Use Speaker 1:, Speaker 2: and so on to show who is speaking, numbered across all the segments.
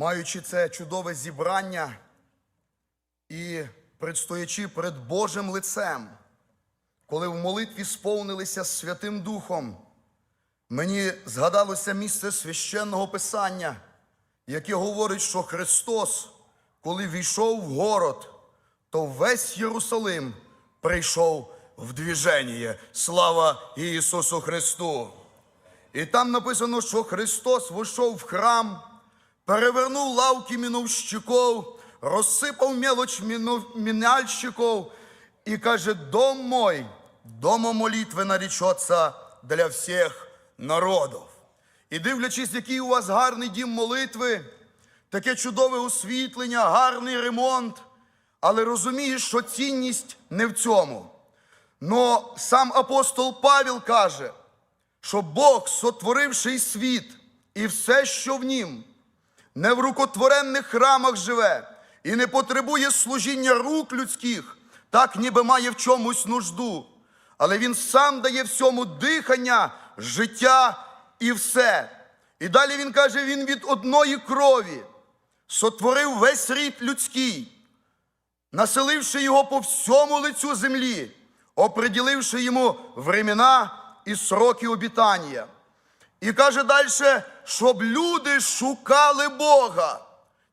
Speaker 1: маючи це чудове зібрання і предстоячи перед Божим лицем, коли в молитві сповнилися Святим Духом, мені згадалося місце священного писання, яке говорить, що Христос, коли війшов в город, то весь Єрусалим прийшов в движення. Слава Ісусу Христу! І там написано, що Христос вийшов в храм, перевернув лавки міновщиков, розсипав мелоч міну- міняльщиков і каже: Дом мой, дома молитви наречеться для всіх народів. І дивлячись, який у вас гарний дім молитви, таке чудове освітлення, гарний ремонт, але розумієш, що цінність не в цьому. Но сам апостол Павел каже, що Бог, сотворивший світ і все, що в нім, не в рукотворенних храмах живе і не потребує служіння рук людських, так ніби має в чомусь нужду. Але він сам дає всьому дихання, життя і все. І далі він каже: він від одної крові сотворив весь рід людський населивши його по всьому лицю землі, оприділивши йому времена і сроки обітання. І каже далі, щоб люди шукали Бога,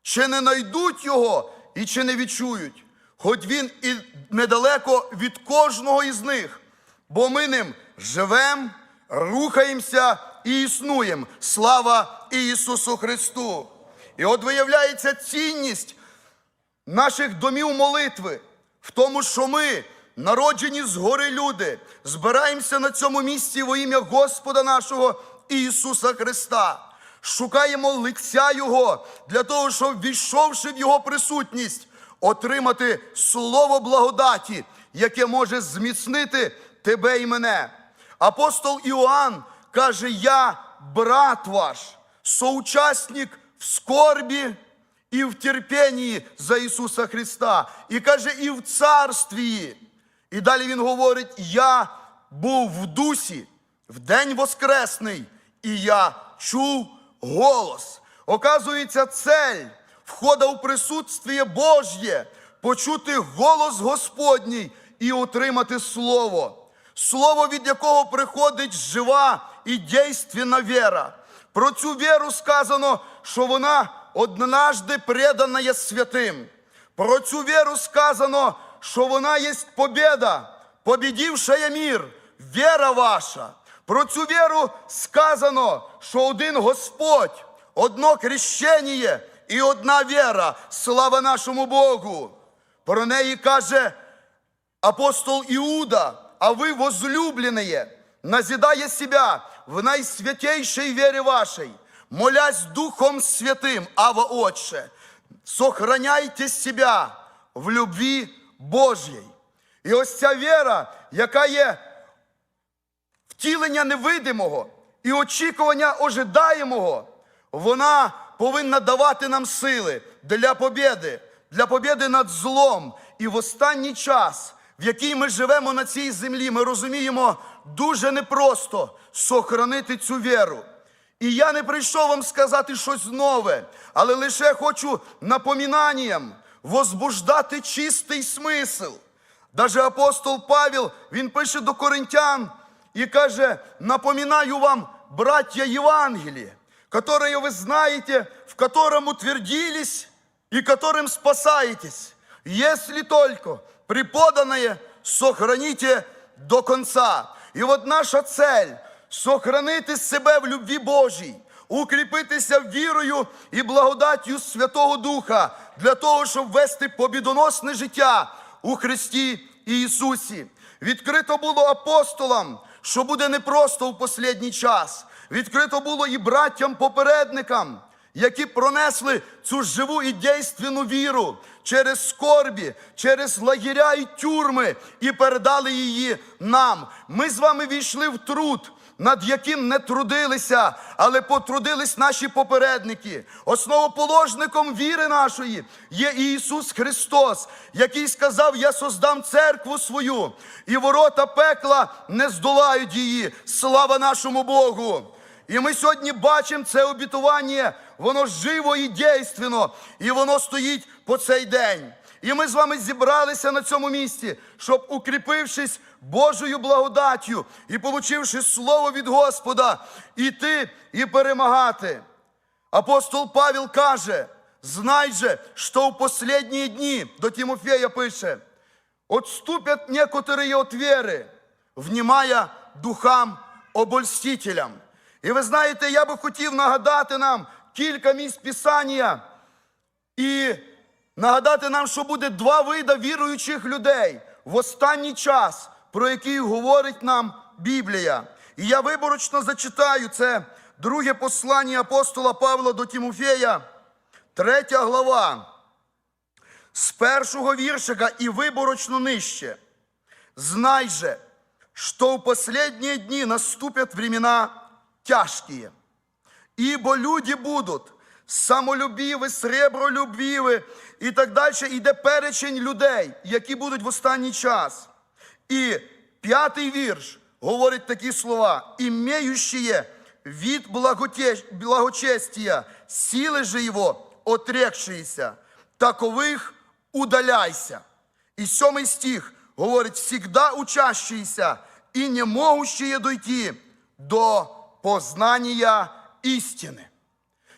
Speaker 1: чи не знайдуть його і чи не відчують, хоч він і недалеко від кожного із них, бо ми ним живемо, рухаємося і існуємо. Слава Ісусу Христу! І от виявляється цінність наших домів молитви, в тому, що ми, народжені згори люди, збираємося на цьому місці во ім'я Господа нашого Ісуса Христа. Шукаємо лиця Його для того, щоб, війшовши в Його присутність, отримати слово благодаті, яке може зміцнити тебе і мене. Апостол Іоанн каже: Я брат ваш, соучасник в скорбі і в терпенні за Ісуса Христа, і каже, і в царстві. І далі Він говорить: Я був в дусі в день Воскресний, і я чув голос. Оказується, цель входа у присутствие Божє, почути голос Господній і отримати Слово. Слово, від якого приходить жива і дійственна віра. Про цю віру сказано, що вона однажды предана є святим. Про цю віру сказано, що вона є побіда, побідівшая мір, віра ваша. Про цю віру сказано, що один Господь, одно крещення і одна віра. Слава нашому Богу. Про неї каже апостол Иуда, а вы, возлюбленные, назидая себя в наисвятейшей вере вашей, молясь Духом Святым, Ава Отче, сохраняйте себя в любві Божій. І ось ця віра, яка є втілення невидимого і очікування ожидаємого, вона повинна давати нам сили для побєди, для побєди над злом. І в останній час, в який ми живемо на цій землі, ми розуміємо дуже непросто сохранити цю віру. І я не прийшов вам сказати щось нове, але лише хочу напоминанням возбуждати чистий смисл. Даже апостол Павел, він пише до коринтян і каже: напоминаю вам, братья Євангелие, которое вы знаете, в котором утвердились и которым спасаетесь, если только преподанное сохраните до конца. І от наша цель сохранити себе в любві Божій, укріпитися вірою і благодаттю Святого Духа для того, щоб вести побідоносне життя у Христі Ісусі. Відкрито було апостолам, що буде непросто в последній час. Відкрито було і браттям-попередникам, які пронесли цю живу і дійственну віру через скорбі, через лагеря і тюрми і передали її нам. Ми з вами війшли в труд. Над яким не трудилися, але потрудились наші попередники. Основоположником віри нашої є Ісус Христос, який сказав: Я создам церкву свою, і ворота пекла не здолають її. Слава нашому Богу! І ми сьогодні бачимо це обітування, воно живо і дійственно, і воно стоїть по цей день. І ми з вами зібралися на цьому місці, щоб, укріпившись Божою благодаттю і получивши слово від Господа, іти і перемагати. Апостол Павел каже: знай же, что в последние дни, до Тимофея пише, отступят некоторые от веры, внимая духам обольстителям. І ви знаєте, я би хотів нагадати нам кілька місць Писання і нагадати нам, що буде два вида віруючих людей в останній час, про який говорить нам Біблія. І я виборочно зачитаю це друге послання апостола Павла до Тимофея, третя глава, з першого віршика і виборочно нижче. Знай же, что в последние дни наступят времена тяжкие, ибо люди будуть самолюбиві, сребролюбиві і так далі. Іде перечень людей, які будуть в останній час. І п'ятий вірш говорить такі слова: «Имеющие вид благоте- благочестия, силы же его отрекшиеся, такових удаляйся. І сьомий стих говорить, всегда учащиеся і не могущие дойти до познання істини.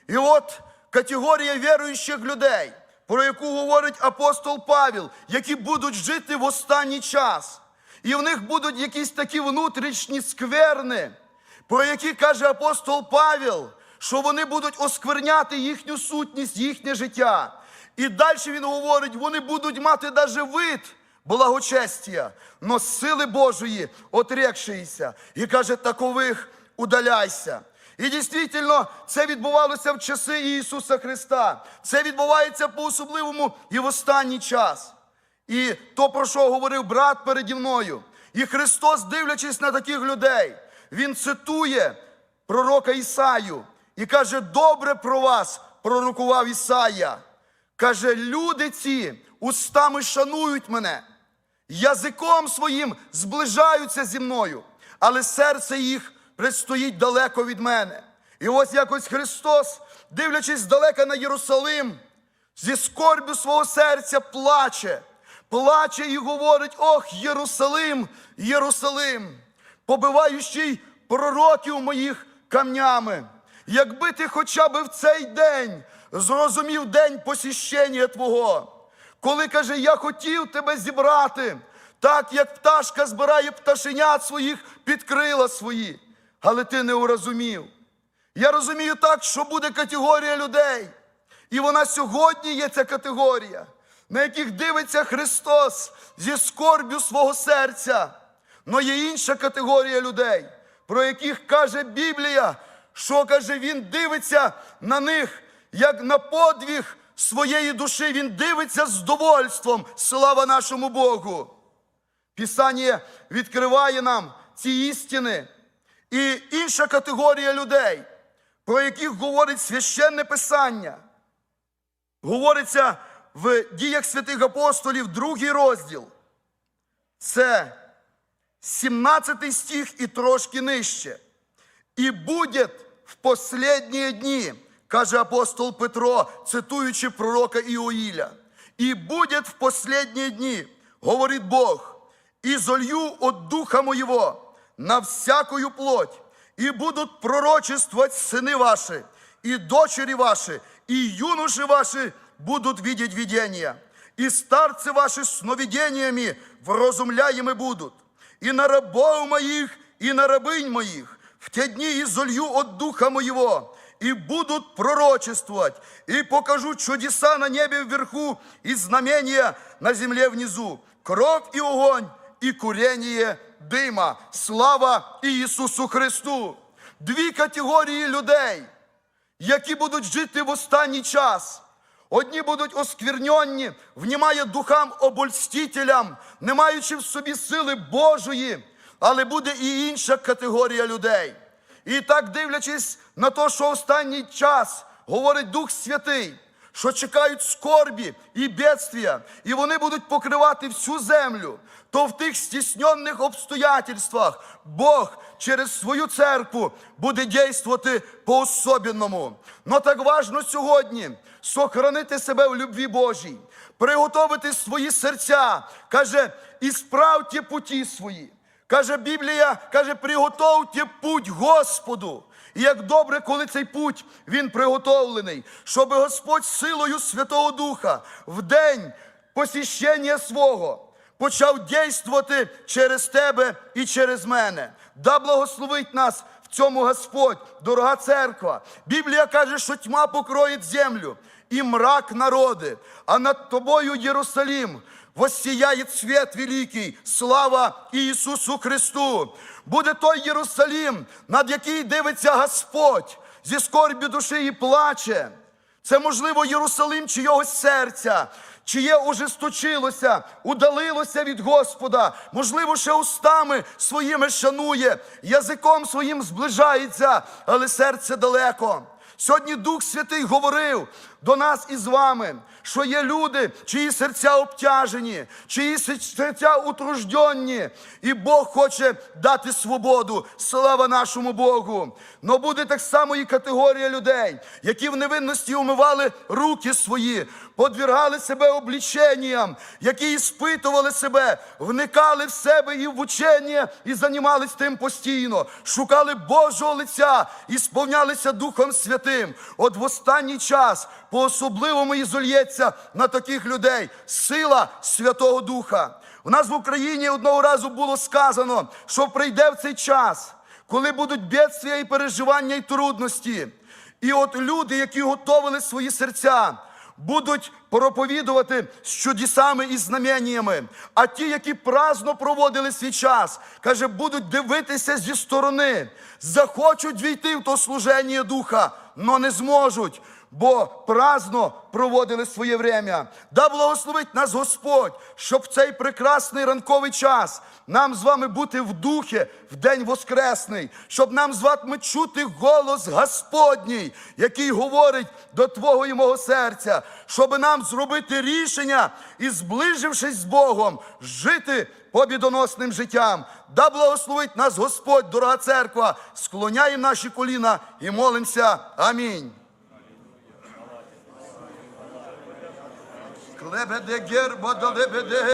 Speaker 1: І от категорія віруючих людей, про яку говорить апостол Павел, які будуть жити в останній час. І в них будуть якісь такі внутрішні скверни, про які каже апостол Павел, що вони будуть оскверняти їхню сутність, їхнє життя. І далі він говорить, вони будуть мати даже вид благочестя, но сили Божої отрекшися. І каже, такових удаляйся. І дійсно, це відбувалося в часи Ісуса Христа. Це відбувається по-особливому і в останній час. І то, про що говорив брат переді мною. І Христос, дивлячись на таких людей, Він цитує пророка Ісаю і каже: добре про вас пророкував Ісая. Каже, люди ці устами шанують мене, язиком своїм зближаються зі мною, але серце їх предстоїть далеко від мене. І ось якось Христос, дивлячись здалека на Єрусалим, зі скорбю свого серця плаче, плаче і говорить: Ох, Єрусалим, Єрусалим, побиваючий пророків моїх камнями. Якби ти хоча б в цей день зрозумів день посіщення Твого, коли каже, я хотів тебе зібрати, так як пташка збирає пташенят своїх під крила свої, але ти не урозумів. Я розумію так, що буде категорія людей, і вона сьогодні є ця категорія, на яких дивиться Христос зі скорбю свого серця. Но є інша категорія людей, про яких каже Біблія, що каже, Він дивиться на них як на подвиг своєї душі. Він дивиться з довольством. Слава нашому Богу. Писання відкриває нам ці істини. І інша категорія людей, про яких говорить священне писання, говориться в діях святих апостолів, другий розділ. Це 17 стих і трошки нижче. І буде в последні дні, каже апостол Петро, цитуючи пророка Іоїля, і буде в последні дні, говорить Бог, і золью от духа моєго на всякую плоть, і будуть пророчествовать сини ваші, і дочері ваші, і юноши ваші будуть видеть видения, і старці ваші сновидениями вразумляемы будуть, і на рабов моїх, і на рабынь моїх, в те дни и золью от духа моего, и будут пророчествовать, и покажу чудеса на небе вверху и знамения на земле внизу, кровь и огонь, и курение дыма. Слава Ісусу Христу! Дві категорії людей, які будуть жити в останній час. Одні будуть оскверненні, внімає духам обольстителям, не маючи в собі сили Божої, але буде і інша категорія людей. І так, дивлячись на те, що останній час говорить Дух Святий, що чекають скорбі і бедствия, і вони будуть покривати всю землю, то в тих стісненних обстоятельствах Бог через свою церкву буде дійствувати по-особенному. Но так важно сьогодні сохранити себе в любві Божій, приготовити свої серця, каже, і справте путі свої. Каже Біблія, каже, приготовте путь Господу. І як добре, коли цей путь він приготовлений, щоб Господь силою Святого Духа в день посіщення свого почав дійствувати через тебе і через мене. Да благословить нас в цьому Господь, дорога церква. Біблія каже, що тьма покроїть землю і мрак народи, а над тобою Єрусалим воссияє світ великий, слава Ісусу Христу. Буде той Єрусалим, над який дивиться Господь, зі скорбі душі і плаче. Це можливо Єрусалим чийогось серця, чиє ожесточилося, удалилося від Господа, можливо, ще устами своїми шанує, язиком своїм зближається, але серце далеко. Сьогодні Дух Святий говорив до нас із вами, що є люди, чиї серця обтяжені, чиї серця утружденні, і Бог хоче дати свободу. Слава нашому Богу. Но буде так само і категорія людей, які в невинності умивали руки свої, подвергали себе обліченням, які іспитували себе, вникали в себе і в учення, і займались тим постійно, шукали Божого лиця і сповнялися Духом Святим. От в останній час по-особливому і зольється на таких людей сила Святого Духа. У нас в Україні одного разу було сказано, що прийде в цей час, коли будуть бедствия і переживання і трудності. І от люди, які готовили свої серця, будуть проповідувати з чудесами і знаменнями. А ті, які праздно проводили свій час, каже, будуть дивитися зі сторони, захочуть війти в то служення духа, но не зможуть. Бо праздно проводили своє время. Да благословить нас Господь, щоб в цей прекрасний ранковий час нам з вами бути в духі в день Воскресний, щоб нам з вами чути голос Господній, який говорить до Твого і мого серця, щоб нам зробити рішення і, зближившись з Богом, жити побідоносним життям. Да благословить нас Господь, дорога церква, склоняємо наші коліна і молимося. Амінь. Да лебеде.